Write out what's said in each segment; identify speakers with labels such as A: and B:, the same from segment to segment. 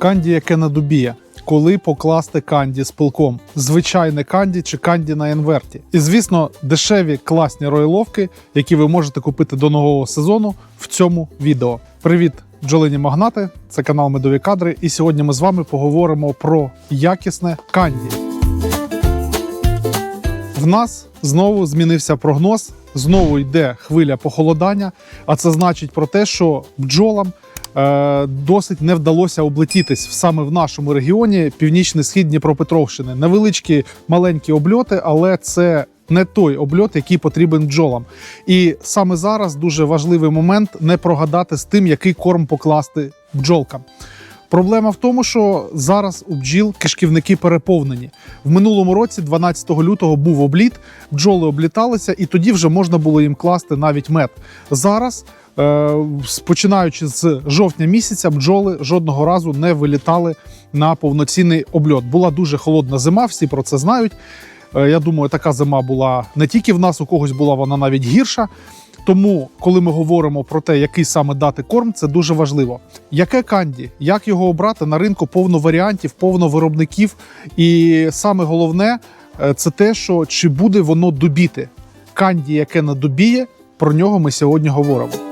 A: Канді, яке надубіє. Коли покласти канді з пилком, звичайне канді чи канді на інверті. І звісно, дешеві класні ройловки, які ви можете купити до нового сезону в цьому відео. Привіт, бджолині магнати! Це канал Медові Кадри. І сьогодні ми з вами поговоримо про якісне канді. В нас знову змінився прогноз, знову йде хвиля похолодання, а це значить про те, що бджолам досить не вдалося облетітись саме в нашому регіоні північний схід Дніпропетровщини. Невеличкі маленькі обльоти, але це не той обльот, який потрібен бджолам. І саме зараз дуже важливий момент не прогадати з тим, який корм покласти бджолкам. Проблема в тому, що зараз у бджіл кишківники переповнені. В минулому році, 12 лютого, був обліт, бджоли обліталися, і тоді вже можна було їм класти навіть мед. Зараз, е, починаючи з жовтня місяця, бджоли жодного разу не вилітали на повноцінний обльот. Була дуже холодна зима, всі про це знають. Е, Я думаю, така зима була не тільки в нас, у когось була вона навіть гірша. Тому, коли ми говоримо про те, який саме дати корм, це дуже важливо. Яке канді, як його обрати на ринку повно варіантів, повно виробників. І саме головне е, це те, що чи буде воно добіти. Канді, яке надобіє, про нього ми сьогодні говоримо.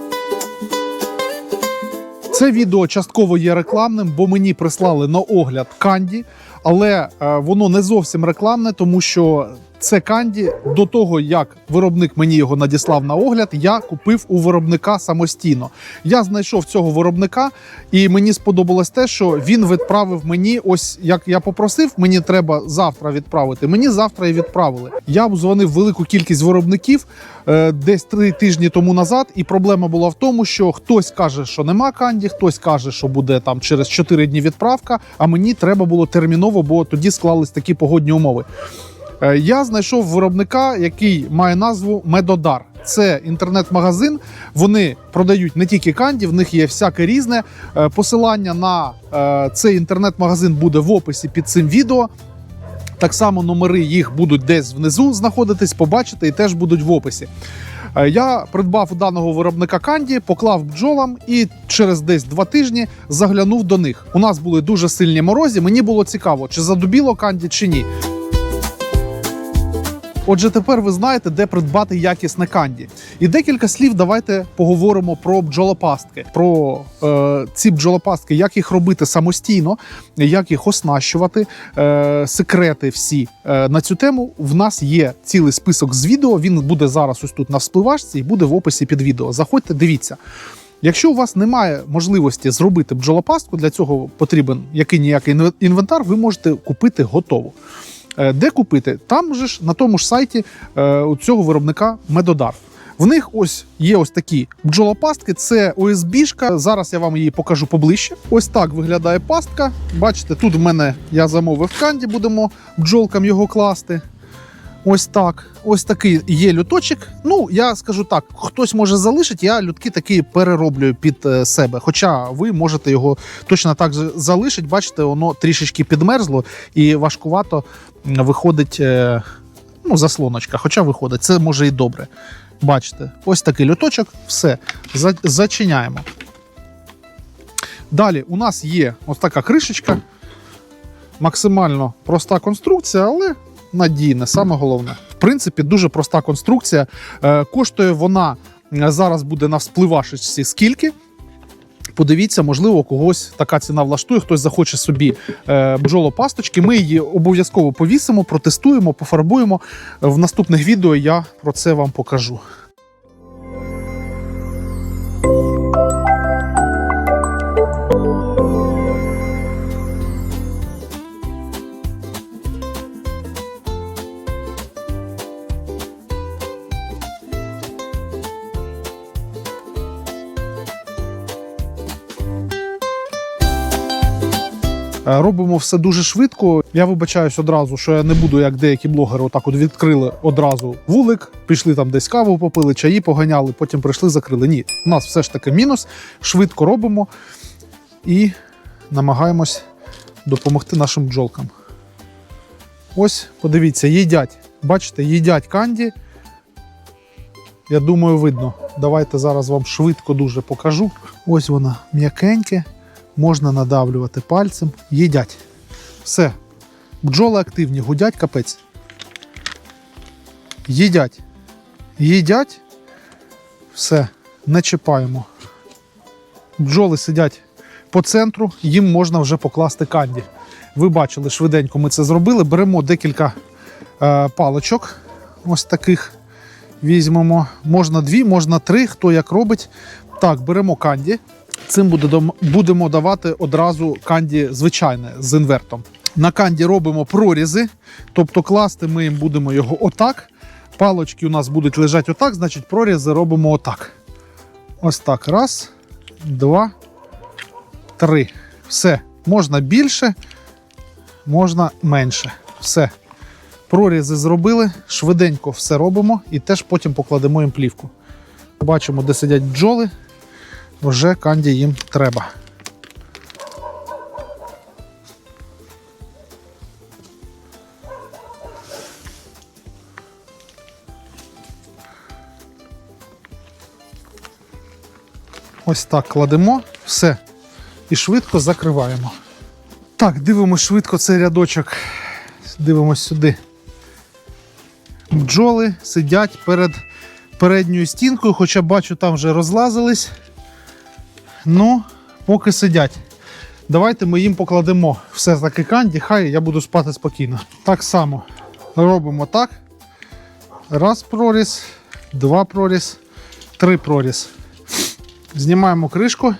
A: Це відео частково є рекламним, бо мені прислали на огляд канді, але е, воно не зовсім рекламне, тому що це канді до того, як виробник мені його надіслав на огляд, я купив у виробника самостійно. Я знайшов цього виробника, і мені сподобалось те, що він відправив мені. Ось як я попросив, мені треба завтра відправити. Мені завтра і відправили. Я дзвонив велику кількість виробників е, десь три тижні тому назад, і проблема була в тому, що хтось каже, що нема канді, хтось каже, що буде там через 4 дні відправка. А мені треба було терміново, бо тоді склались такі погодні умови. Е, Я знайшов виробника, який має назву Медодар. Це інтернет-магазин. Вони продають не тільки канді, в них є всяке різне. Е, Посилання на е, цей інтернет-магазин буде в описі під цим відео. Так само номери їх будуть десь внизу знаходитись, побачите, і теж будуть в описі. Я придбав у даного виробника канді, поклав бджолам і через десь два тижні заглянув до них. У нас були дуже сильні морозі. Мені було цікаво, чи задубіло канді, чи ні. Отже, тепер ви знаєте, де придбати якісне канді. І декілька слів давайте поговоримо про бджолопастки, про е, ці бджолопастки, як їх робити самостійно, як їх оснащувати, е, секрети всі е, на цю тему. В нас є цілий список з відео. Він буде зараз ось тут на вспливашці і буде в описі під відео. Заходьте, дивіться. Якщо у вас немає можливості зробити бджолопастку, для цього потрібен який ніякий інвентар, ви можете купити готову. Е, Де купити? Там же ж на тому ж сайті е, цього виробника Медодар. В них ось є ось такі бджолопастки. Це ОСБшка. Зараз я вам її покажу поближче. Ось так виглядає пастка. Бачите, тут в мене я замовив канді, будемо бджолкам його класти. Ось так. Ось такий є люточок. Ну, я скажу так: хтось може залишити, я лютки такі перероблюю під е, себе. Хоча ви можете його точно так залишити. Бачите, воно трішечки підмерзло і важкувато виходить е, ну, заслоночка. Хоча виходить, це може і добре. Бачите, ось такий люточок, все, зачиняємо. Далі у нас є ось така кришечка. Максимально проста конструкція, але надійна, саме головне. В принципі, дуже проста конструкція. Е, коштує вона е, зараз буде на вспливашечці скільки. Подивіться, можливо, когось така ціна влаштує, хтось захоче собі е, бджолопасточки. Ми її обов'язково повісимо, протестуємо, пофарбуємо. В наступних відео я про це вам покажу. Робимо все дуже швидко. Я вибачаюсь одразу, що я не буду, як деякі блогери, отак от відкрили одразу вулик, пішли там десь каву попили, чаї поганяли, потім прийшли, закрили. Ні, у нас все ж таки мінус. Швидко робимо і намагаємось допомогти нашим бджолкам. Ось, подивіться, їдять. Бачите, їдять канді. Я думаю, видно. Давайте зараз вам швидко дуже покажу. Ось вона м'якеньке, можна надавлювати пальцем, їдять. Все. Бджоли активні, гудять капець. Їдять. Їдять. Все, не чіпаємо. Бджоли сидять по центру, їм можна вже покласти канді. Ви бачили, швиденько ми це зробили. Беремо декілька е, паличок, ось таких візьмемо. Можна дві, можна три, хто як робить. Так, беремо канді. Цим буде будемо давати одразу канді звичайне з інвертом. На канді робимо прорізи, тобто класти ми їм будемо його отак. Палочки у нас будуть лежати отак, значить прорізи робимо отак. Ось так. Раз, два, три. Все. Можна більше, можна менше. Все. Прорізи зробили, швиденько все робимо і теж потім покладемо їм плівку. Бачимо, де сидять бджоли. Вже канді їм треба. Ось так кладемо, все. І швидко закриваємо. Так, дивимось швидко цей рядочок. Дивимось сюди. Бджоли сидять перед передньою стінкою, хоча бачу, там вже розлазились. Ну, поки сидять. Давайте ми їм покладемо все таки канді, хай я буду спати спокійно. Так само робимо так. Раз проріз, два проріз, три проріз. Знімаємо кришку.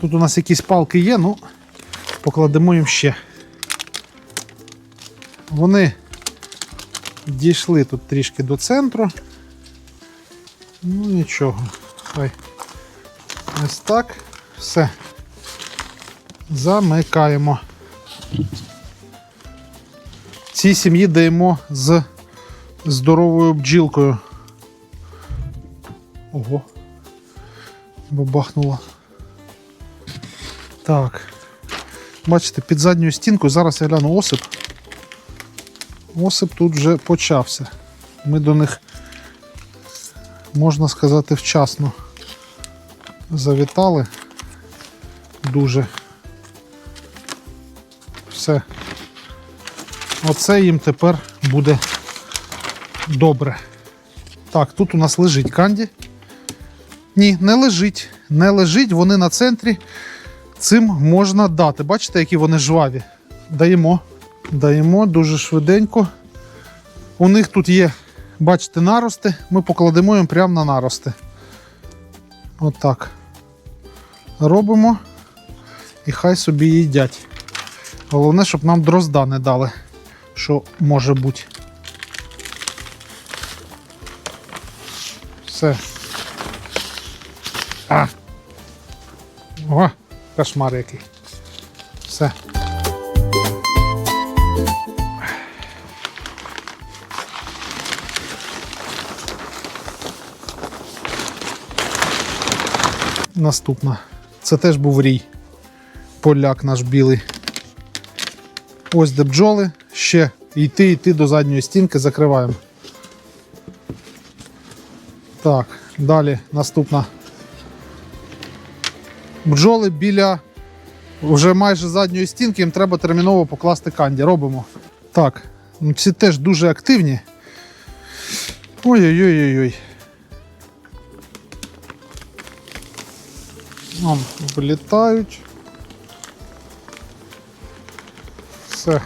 A: Тут у нас якісь палки є, ну покладемо їм ще. Вони дійшли тут трішки до центру. Ну нічого. Хай. Ось так. Все. Замикаємо. Цій сім'ї даємо з здоровою бджілкою. Ого. Бабахнуло. Так. Бачите, під задньою стінкою зараз я гляну осип. Осип тут вже почався. Ми до них, можна сказати, вчасно завітали. Дуже. Все. Оце їм тепер буде добре. Так, тут у нас лежить канді. Ні, не лежить. Не лежить, вони на центрі. Цим можна дати. Бачите, які вони жваві. Даємо. Даємо дуже швиденько. У них тут є, бачите, нарости. Ми покладемо їм прямо на нарости. Отак. Робимо і хай собі їдять. Головне, щоб нам дрозда не дали, що може бути. Все. А. О, кошмар який. Все. Наступна. Це теж був рій. Поляк наш білий. Ось де бджоли. Ще йти, йти до задньої стінки, закриваємо. Так, далі наступна. Бджоли біля вже майже задньої стінки, їм треба терміново покласти канді. Робимо. Так, ну ці теж дуже активні. Ой-ой-ой-ой. Вон, вилітають. Все.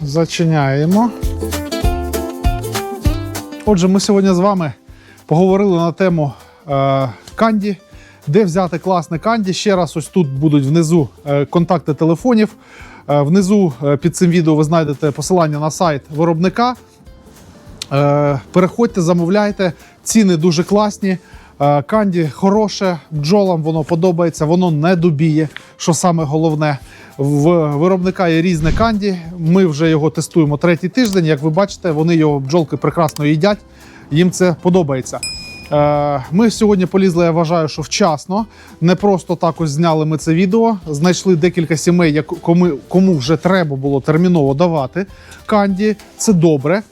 A: Зачиняємо. Отже, ми сьогодні з вами поговорили на тему е, канді. Де взяти класне канді? Ще раз, ось тут будуть внизу е, контакти телефонів. Е, внизу е, під цим відео ви знайдете посилання на сайт виробника. Е, переходьте, замовляйте. Ціни дуже класні. Е, Канді хороше, бджолам воно подобається, воно не добіє, що саме головне. В виробника є різне канді. Ми вже його тестуємо третій тиждень. Як ви бачите, вони його бджолки прекрасно їдять. Їм це подобається. Е, Ми сьогодні полізли, я вважаю, що вчасно. Не просто так ось зняли ми це відео. Знайшли декілька сімей, кому вже треба було терміново давати канді. Це добре,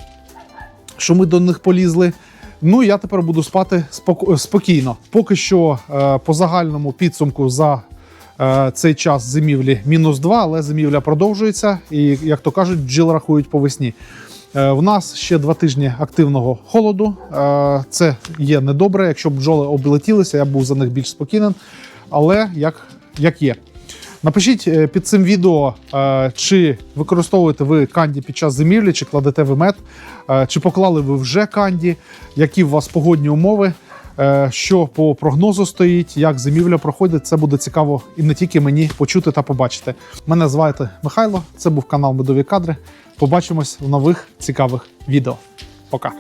A: що ми до них полізли. Ну я тепер буду спати споко- спокійно. Поки що е, по загальному підсумку за е, цей час зимівлі мінус 2, але зимівля продовжується. І як то кажуть, бджіл рахують по весні. Е, В нас ще два тижні активного холоду. Е, Це є недобре. Якщо бджоли облетілися, я був за них більш спокійним. Але як, як є. Напишіть е, під цим відео, е, чи використовуєте ви канді під час зимівлі, чи кладете ви мед, е, чи поклали ви вже канді, які у вас погодні умови, що по прогнозу стоїть, як зимівля проходить. Це буде цікаво і не тільки мені почути та побачити. Мене звати Михайло, це був канал Медові Кадри. Побачимось в нових цікавих відео. Пока.